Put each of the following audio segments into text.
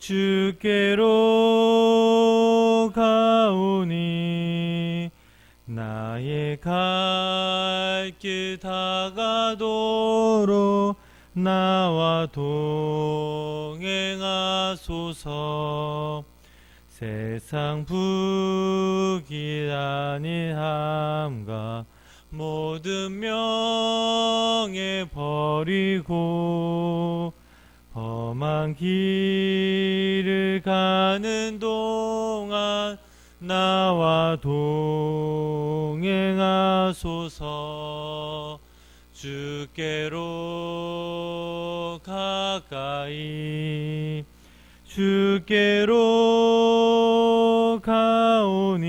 주께로 가오니 나의 갈 길 다가도록 나와 동행하소서. 세상 부귀 아니함과 모든 명예 버리고 험한 길을 가는 동안 나와 동행하소서. 주께로 가까이 주께로 가오니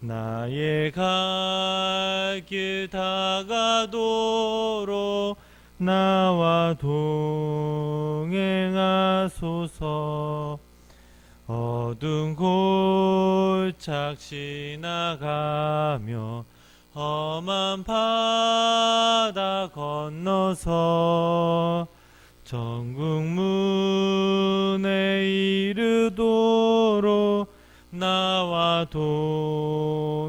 나의 갈 길 다가도록 나와 동행하소서. 어두운 골짝 지나가며 험한 바다 건너서 전국 문에 이르도록 나와 동행하소서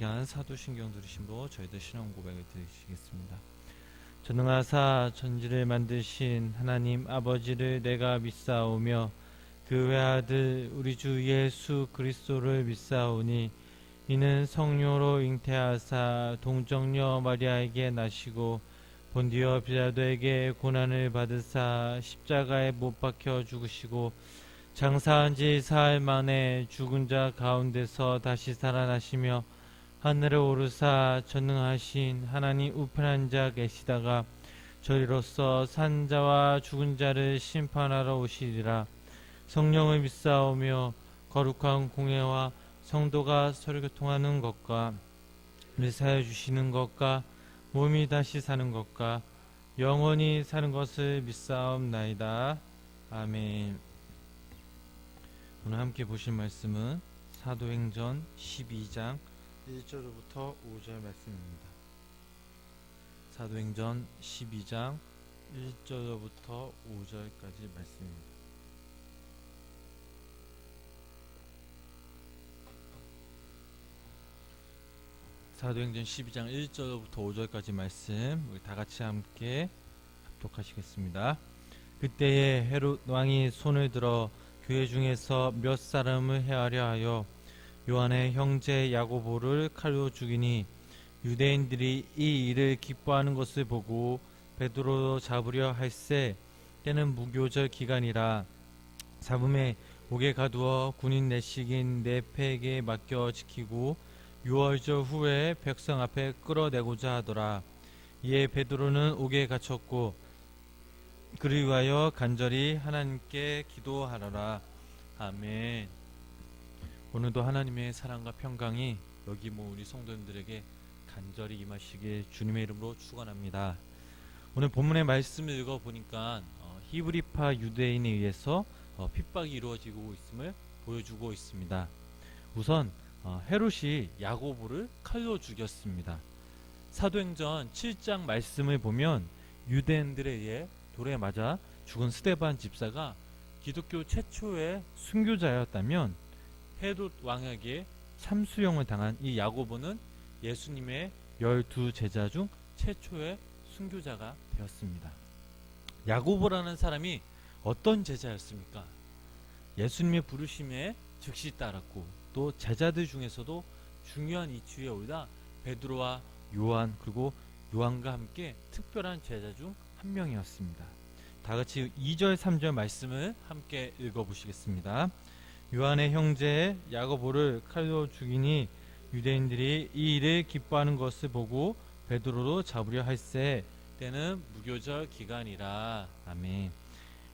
시간 사도신경 들으신 분 저희들 신앙 고백을 드리시겠습니다. 전능하사 천지를 만드신 하나님 아버지를 내가 믿사오며 그 외아들 우리 주 예수 그리스도를 믿사오니 이는 성령으로 잉태하사 동정녀 마리아에게 나시고 본디어 빌라도에게 고난을 받으사 십자가에 못 박혀 죽으시고 장사한 지 사흘 만에 죽은 자 가운데서 다시 살아나시며 하늘에 오르사 전능하신 하나님 우편한 자 계시다가 저리로서 산자와 죽은 자를 심판하러 오시리라 성령을 믿사오며 거룩한 공예와 성도가 서로 교통하는 것과 의사해 주시는 것과 몸이 다시 사는 것과 영원히 사는 것을 믿사옵나이다. 아멘. 오늘 함께 보실 말씀은 사도행전 12장 1절부터 5절 말씀입니다. 사도행전 12장 1절부터 5절까지 말씀입니다. 사도행전 12장 1절부터 5절까지 말씀 우리 다 같이 함께 합독하시겠습니다. 그때에 헤롯 왕이 손을 들어 교회 중에서 몇 사람을 해하려 하여 요한의 형제 야고보를 칼로 죽이니 유대인들이 이 일을 기뻐하는 것을 보고 베드로 잡으려 할세 때는 무교절 기간이라 잡음에 옥에 가두어 군인 내식인 네페에게 맡겨 지키고 유월절 후에 백성 앞에 끌어내고자 하더라. 이에 베드로는 옥에 갇혔고 그를 위하여 간절히 하나님께 기도하라라. 아멘. 오늘도 하나님의 사랑과 평강이 여기 모 우리 성도님들에게 간절히 임하시길 주님의 이름으로 축원합니다. 오늘 본문의 말씀을 읽어 보니까 어, 히브리파 유대인에 의해서 어, 핍박이 이루어지고 있음을 보여주고 있습니다. 우선 어, 헤롯이 야고보를 칼로 죽였습니다. 사도행전 7장 말씀을 보면 유대인들에 의해 돌에 맞아 죽은 스테반 집사가 기독교 최초의 순교자였다면 헤롯 왕에게 참수형을 당한 이 야고보는 예수님의 열두 제자 중 최초의 순교자가 되었습니다. 야고보라는 사람이 어떤 제자였습니까? 예수님의 부르심에 즉시 따랐고 또 제자들 중에서도 중요한 이치에 올라 베드로와 요한 그리고 요한과 함께 특별한 제자 중 한 명이었습니다. 다 같이 2절 3절 말씀을 함께 읽어 보시겠습니다. 요한의 형제 야고보를 칼로 죽이니 유대인들이 이 일을 기뻐하는 것을 보고 베드로로 잡으려 할세 때는 무교절 기간이라 아멘.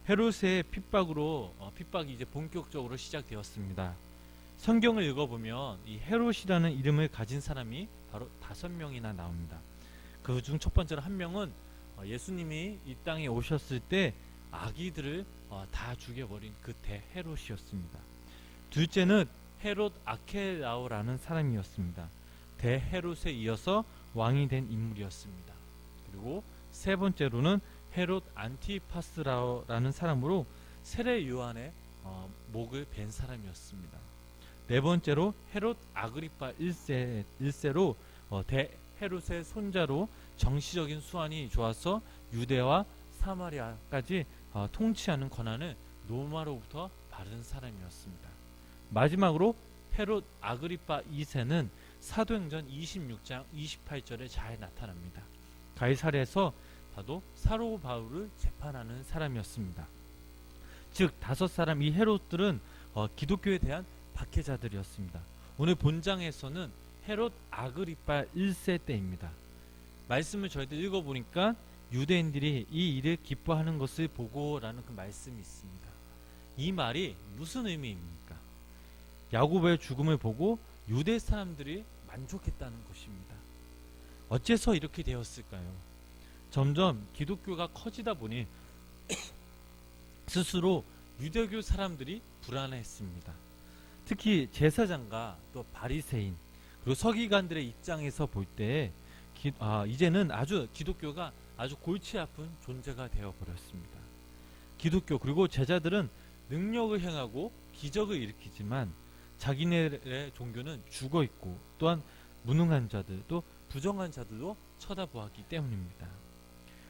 헤롯의 핍박으로 어, 핍박이 이제 본격적으로 시작되었습니다. 성경을 읽어보면 이 헤롯이라는 이름을 가진 사람이 바로 다섯 명이나 나옵니다. 그 중 첫 번째로 한 명은 어, 예수님이 이 땅에 오셨을 때 아기들을 어, 다 죽여버린 그 대헤롯이었습니다. 둘째는 헤롯 아케라오라는 사람이었습니다. 대헤롯에 이어서 왕이 된 인물이었습니다. 그리고 세 번째로는 헤롯 안티파스라라는 사람으로 세례 요한의 어, 목을 벤 사람이었습니다. 네 번째로 헤롯 아그리파 1세, 1세로 어, 대 헤롯의 손자로 정치적인 수완이 좋아서 유대와 사마리아까지 어, 통치하는 권한을 로마로부터 받은 사람이었습니다. 마지막으로 헤롯 아그리파 2세는 사도행전 26장 28절에 잘 나타납니다. 가이사랴에서 바로 사로 바울을 재판하는 사람이었습니다. 즉 다섯 사람 이 헤롯들은 어, 기독교에 대한 박해자들이었습니다. 오늘 본장에서는 헤롯 아그리파 1세 때입니다. 말씀을 저희들 읽어보니까 유대인들이 이 일을 기뻐하는 것을 보고라는 그 말씀이 있습니다. 이 말이 무슨 의미입니까? 야고보의 죽음을 보고 유대 사람들이 만족했다는 것입니다. 어째서 이렇게 되었을까요? 점점 기독교가 커지다 보니 스스로 유대교 사람들이 불안해했습니다. 특히 제사장과 또 바리새인 그리고 서기관들의 입장에서 볼 때 아, 이제는 아주 기독교가 아주 골치 아픈 존재가 되어 버렸습니다. 기독교 그리고 제자들은 능력을 행하고 기적을 일으키지만 자기네의 종교는 죽어 있고 또한 무능한 자들 또 부정한 자들도 쳐다보았기 때문입니다.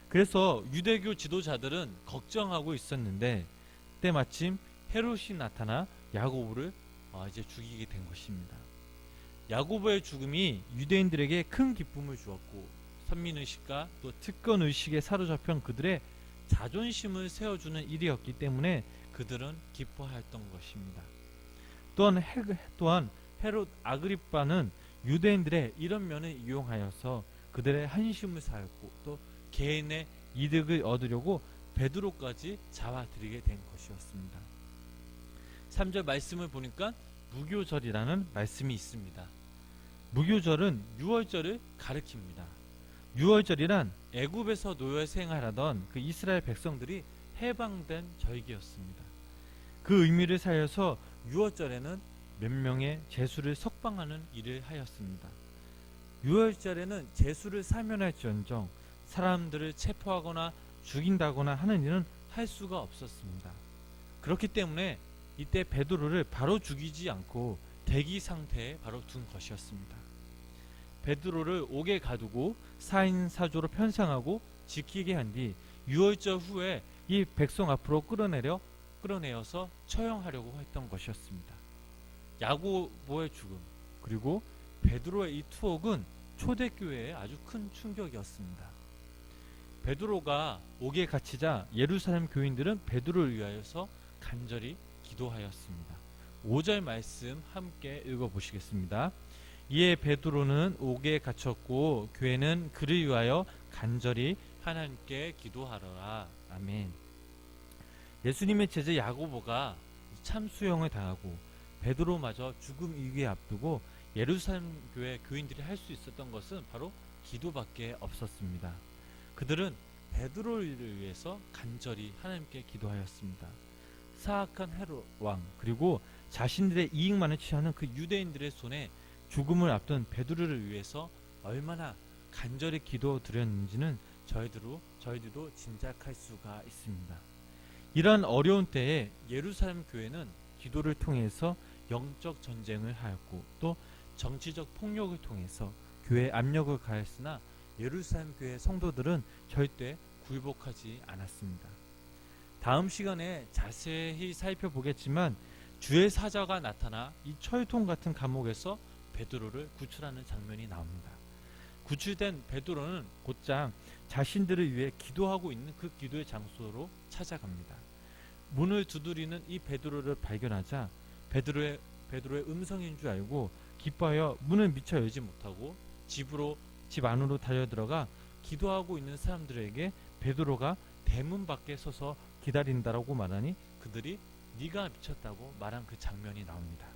그래서 유대교 지도자들은 걱정하고 있었는데 때마침 헤롯이 나타나 야고보를 어, 이제 죽이게 된 것입니다. 야고보의 죽음이 유대인들에게 큰 기쁨을 주었고 선민의식과 또 특권의식에 사로잡힌 그들의 자존심을 세워주는 일이었기 때문에 그들은 기뻐하였던 것입니다. 또한, 헤, 또한 헤롯 아그리빠는 유대인들의 이런 면을 이용하여서 그들의 한심을 사였고 또 개인의 이득을 얻으려고 베드로까지 잡아들이게 된 것이었습니다. 3절 말씀을 보니까 무교절이라는 말씀이 있습니다. 무교절은 유월절을 가리킵니다. 유월절이란 애굽에서 노예 생활하던 그 이스라엘 백성들이 해방된 절기였습니다. 그 의미를 살려서 유월절에는 몇 명의 제수를 석방하는 일을 하였습니다. 유월절에는 제수를 사면할지언정 사람들을 체포하거나 죽인다거나 하는 일은 할 수가 없었습니다. 그렇기 때문에 이때 베드로를 바로 죽이지 않고 대기 상태에 바로 둔 것이었습니다. 베드로를 옥에 가두고 사인 사조로 편상하고 지키게 한 뒤 유월절 후에 이 백성 앞으로 끌어내려 끌어내어서 처형하려고 했던 것이었습니다. 야고보의 죽음 그리고 베드로의 이 투옥은 초대교회에 아주 큰 충격이었습니다. 베드로가 옥에 갇히자 예루살렘 교인들은 베드로를 위하여서 간절히 기도하였습니다. 5절 말씀 함께 읽어 보시겠습니다. 이에 베드로는 옥에 갇혔고 교회는 그를 위하여 간절히 하나님께 기도하더라. 아멘. 예수님의 제자 야고보가 참수형을 당하고 베드로마저 죽음 위기에 앞두고 예루살렘 교회 교인들이 할 수 있었던 것은 바로 기도밖에 없었습니다. 그들은 베드로를 위해서 간절히 하나님께 기도하였습니다. 사악한 헤롯 왕 그리고 자신들의 이익만을 취하는 그 유대인들의 손에 죽음을 앞둔 베드로를 위해서 얼마나 간절히 기도드렸는지는 저희들도 저희들도 짐작할 수가 있습니다. 이러한 어려운 때에 예루살렘 교회는 기도를 통해서 영적 전쟁을 하였고 또 정치적 폭력을 통해서 교회 압력을 가했으나 예루살렘 교회 성도들은 절대 굴복하지 않았습니다. 다음 시간에 자세히 살펴보겠지만 주의 사자가 나타나 이 철통 같은 감옥에서 베드로를 구출하는 장면이 나옵니다. 구출된 베드로는 곧장 자신들을 위해 기도하고 있는 그 기도의 장소로 찾아갑니다. 문을 두드리는 이 베드로를 발견하자 베드로의 베드로의 음성인 줄 알고 기뻐하여 문을 미처 열지 못하고 집으로 집 안으로 달려 들어가 기도하고 있는 사람들에게 베드로가 대문 밖에 서서 기다린다라고 말하니 그들이 네가 미쳤다고 말한 그 장면이 나옵니다.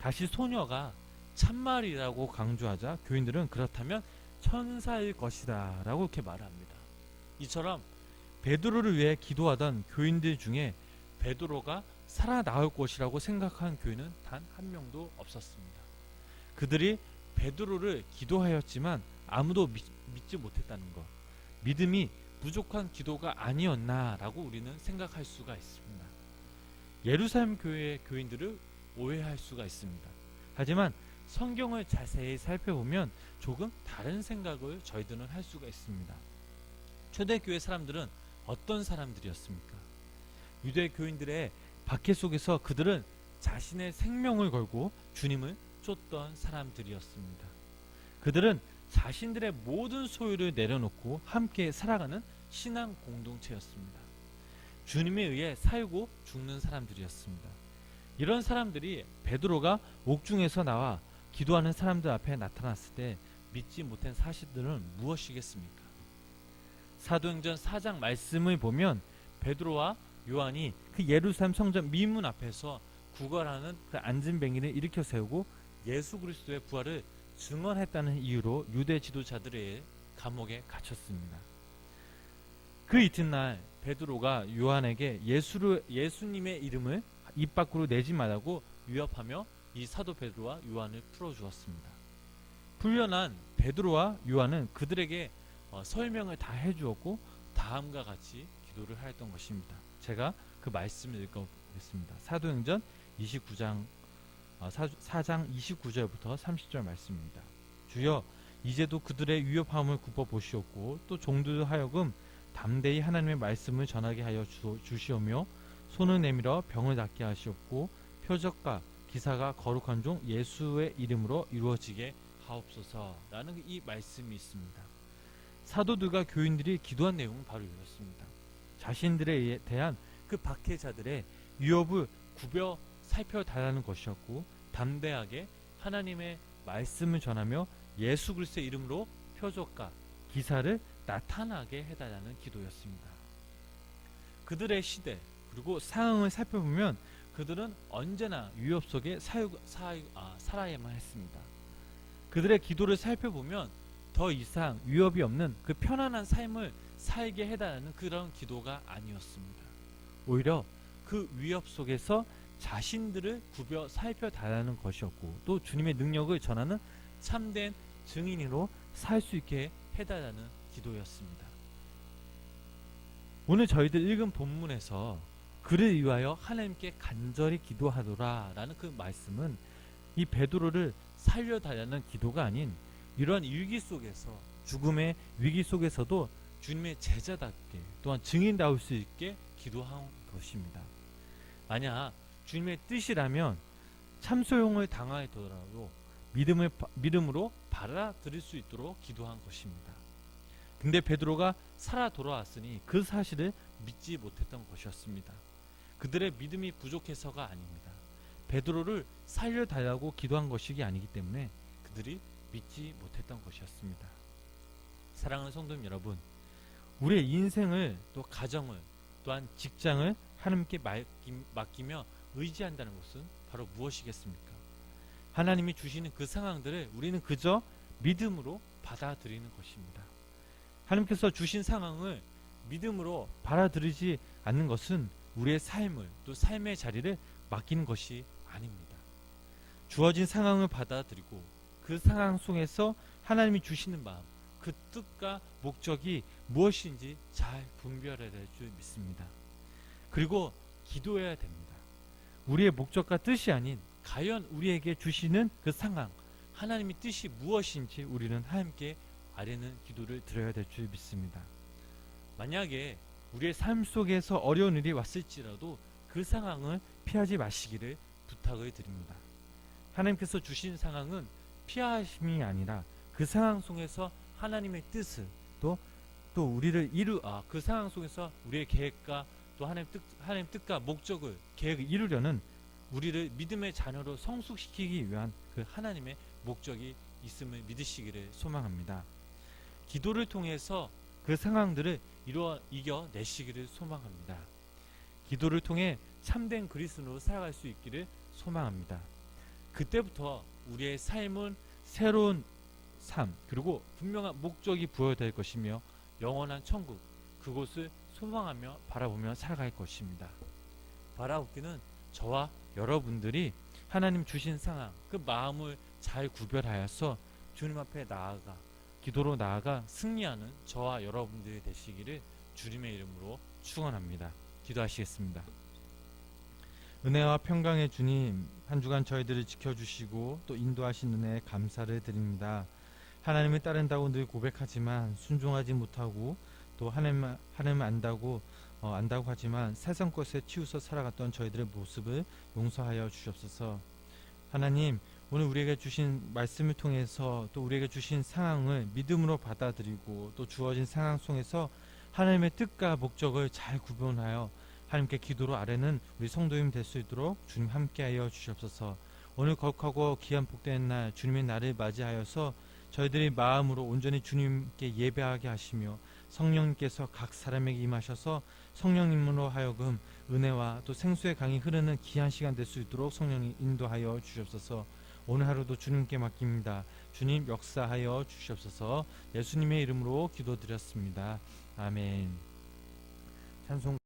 다시 소녀가 참말이라고 강조하자 교인들은 그렇다면 천사일 것이다 라고 이렇게 말합니다. 이처럼 베드로를 위해 기도하던 교인들 중에 베드로가 살아나올 것이라고 생각한 교인은 단 한 명도 없었습니다. 그들이 베드로를 기도하였지만 아무도 믿, 믿지 못했다는 것. 믿음이 부족한 기도가 아니었나라고 우리는 생각할 수가 있습니다. 예루살렘 교회의 교인들을 오해할 수가 있습니다. 하지만 성경을 자세히 살펴보면 조금 다른 생각을 저희들은 할 수가 있습니다. 초대교회 사람들은 어떤 사람들이었습니까? 유대 교인들의 박해 속에서 그들은 자신의 생명을 걸고 주님을 쫓던 사람들이었습니다. 그들은 자신들의 모든 소유를 내려놓고 함께 살아가는 신앙 공동체였습니다. 주님에 의해 살고 죽는 사람들이었습니다. 이런 사람들이 베드로가 옥중에서 나와 기도하는 사람들 앞에 나타났을 때 믿지 못한 사실들은 무엇이겠습니까? 사도행전 4장 말씀을 보면 베드로와 요한이 그 예루살렘 성전 미문 앞에서 구걸하는 그 안진뱅이를 일으켜 세우고 예수 그리스도의 부활을 증언했다는 이유로 유대 지도자들의 감옥에 갇혔습니다. 그 이튿날 베드로가 요한에게 예수를 예수님의 이름을 입 밖으로 내지 말라고 위협하며 이 사도 베드로와 요한을 풀어 주었습니다. 풀려난 베드로와 요한은 그들에게 어, 설명을 다 해주었고 다음과 같이 기도를 하였던 것입니다. 제가 그 말씀을 읽어보겠습니다. 사도행전 29장 어, 4 장 29절부터 30절 말씀입니다. 주여 이제도 그들의 위협함을 굽어 보시옵고 또 종들 하여금 담대히 하나님의 말씀을 전하게 하여 주, 주시오며 손을 내밀어 병을 낫게 하시옵고 표적과 기사가 거룩한 종 예수의 이름으로 이루어지게 하옵소서라는 이 말씀이 있습니다. 사도들과 교인들이 기도한 내용은 바로 이렇습니다. 자신들에 대한 그 박해자들의 위협을 구벼 살펴달라는 것이었고 담대하게 하나님의 말씀을 전하며 예수 그리스도의 이름으로 표적과 기사를 나타나게 해달라는 기도였습니다. 그들의 시대 그리고 상황을 살펴보면 그들은 언제나 위협 속에 사유, 사유, 아, 살아야만 했습니다. 그들의 기도를 살펴보면 더 이상 위협이 없는 그 편안한 삶을 살게 해달라는 그런 기도가 아니었습니다. 오히려 그 위협 속에서 자신들을 구벼 살펴달라는 것이었고 또 주님의 능력을 전하는 참된 증인으로 살 수 있게 해달라는 기도였습니다. 오늘 저희들 읽은 본문에서 그를 위하여 하나님께 간절히 기도하노라라는 그 말씀은 이 베드로를 살려달라는 기도가 아닌 이러한 위기 속에서 죽음의 위기 속에서도 주님의 제자답게 또한 증인다울 수 있게 기도한 것입니다. 만약 주님의 뜻이라면 참소용을 당하더라도 믿음을 믿음으로 받아들일 수 있도록 기도한 것입니다. 근데 베드로가 살아 돌아왔으니 그 사실을 믿지 못했던 것이었습니다. 그들의 믿음이 부족해서가 아닙니다. 베드로를 살려달라고 기도한 것이 아니기 때문에 그들이 믿지 못했던 것이었습니다. 사랑하는 성도님 여러분, 우리의 인생을 또 가정을 또한 직장을 하나님께 맡기며 의지한다는 것은 바로 무엇이겠습니까? 하나님이 주시는 그 상황들을 우리는 그저 믿음으로 받아들이는 것입니다. 하나님께서 주신 상황을 믿음으로 받아들이지 않는 것은 우리의 삶을 또 삶의 자리를 맡기는 것이 아닙니다. 주어진 상황을 받아들이고 그 상황 속에서 하나님이 주시는 마음, 그 뜻과 목적이 무엇인지 잘 분별해야 될 줄 믿습니다. 그리고 기도해야 됩니다. 우리의 목적과 뜻이 아닌 과연 우리에게 주시는 그 상황, 하나님의 뜻이 무엇인지 우리는 하나님께 아뢰는 기도를 드려야 될 줄 믿습니다. 만약에 우리의 삶 속에서 어려운 일이 왔을지라도 그 상황을 피하지 마시기를 부탁을 드립니다. 하나님께서 주신 상황은 피하심이 아니라 그 상황 속에서 하나님의 뜻을 또, 또 우리를 이루, 아, 그 상황 속에서 우리의 계획과 또 하나님 뜻, 하나님 뜻과 목적을, 계획을 이루려는 우리를 믿음의 자녀로 성숙시키기 위한 그 하나님의 목적이 있음을 믿으시기를 소망합니다. 기도를 통해서 그 상황들을 이루어 이겨내시기를 소망합니다. 기도를 통해 참된 그리스도로 살아갈 수 있기를 소망합니다. 그때부터 우리의 삶은 새로운 삶 그리고 분명한 목적이 부여될 것이며 영원한 천국 그곳을 소망하며 바라보며 살아갈 것입니다. 바라보기는 저와 여러분들이 하나님 주신 상황 그 마음을 잘 구별하여서 주님 앞에 나아가 기도로 나아가 승리하는 저와 여러분들이 되시기를 주님의 이름으로 축원합니다. 기도하시겠습니다. 은혜와 평강의 주님 한 주간 저희들을 지켜주시고 또 인도하신 은혜에 감사를 드립니다. 하나님을 따른다고 늘 고백하지만 순종하지 못하고 또 하나님 하나님 안다고 어, 안다고 하지만 세상 것에 치우쳐 살아갔던 저희들의 모습을 용서하여 주시옵소서. 하나님 오늘 우리에게 주신 말씀을 통해서 또 우리에게 주신 상황을 믿음으로 받아들이고 또 주어진 상황 속에서 하나님의 뜻과 목적을 잘 구분하여 하나님께 기도로 아뢰는 우리 성도님 될수 있도록 주님 함께하여 주시옵소서. 오늘 거룩하고 귀한 복된 날 주님의 날을 맞이하여서 저희들이 마음으로 온전히 주님께 예배하게 하시며 성령님께서 각 사람에게 임하셔서 성령님으로 하여금 은혜와 또 생수의 강이 흐르는 귀한 시간 될 수 있도록 성령님 인도하여 주시옵소서. 오늘 하루도 주님께 맡깁니다. 주님 역사하여 주시옵소서. 예수님의 이름으로 기도드렸습니다. 아멘. 찬송